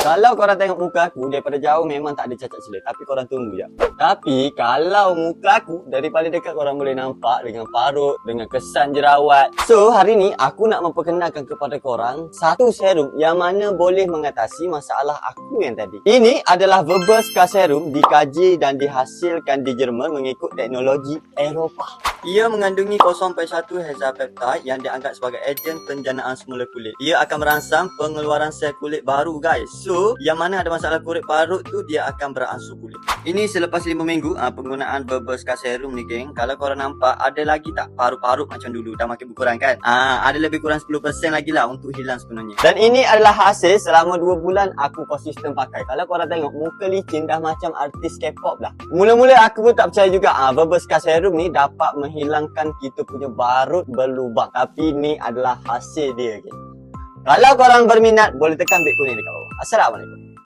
Kalau korang tengok muka aku daripada jauh memang tak ada cacat celah. Tapi korang tunggu je. Tapi kalau muka aku daripada dekat korang boleh nampak dengan parut, dengan kesan jerawat. So hari ni aku nak memperkenalkan kepada korang satu serum yang mana boleh mengatasi masalah aku yang tadi. Ini adalah Verbal Scar Serum dikaji dan dihasilkan di Jerman mengikut teknologi Eropah. Ia mengandungi 0.1 hexapeptide yang dianggap sebagai ejen penjanaan semula kulit. Ia akan merangsang pengeluaran sel kulit baru guys. So, yang mana ada masalah kulit parut tu dia akan beransur kulit. Ini selepas 5 minggu uh, penggunaan Verbal Scar Serum ni geng. Kalau korang nampak ada lagi tak parut-parut macam dulu dah makin berkurang kan? Ah, ada lebih kurang 10% lagi lah untuk hilang sepenuhnya. Dan ini adalah hasil selama 2 bulan aku konsisten pakai. Kalau korang tengok muka licin dah macam artis K-pop lah. Mula-mula aku pun tak percaya juga ah Verbal Scar Serum ni dapat menghilangkan kita punya barut berlubang. Tapi ni adalah hasil dia geng. Kalau korang berminat boleh tekan beg kuning dekat bawah. Assalamualaikum.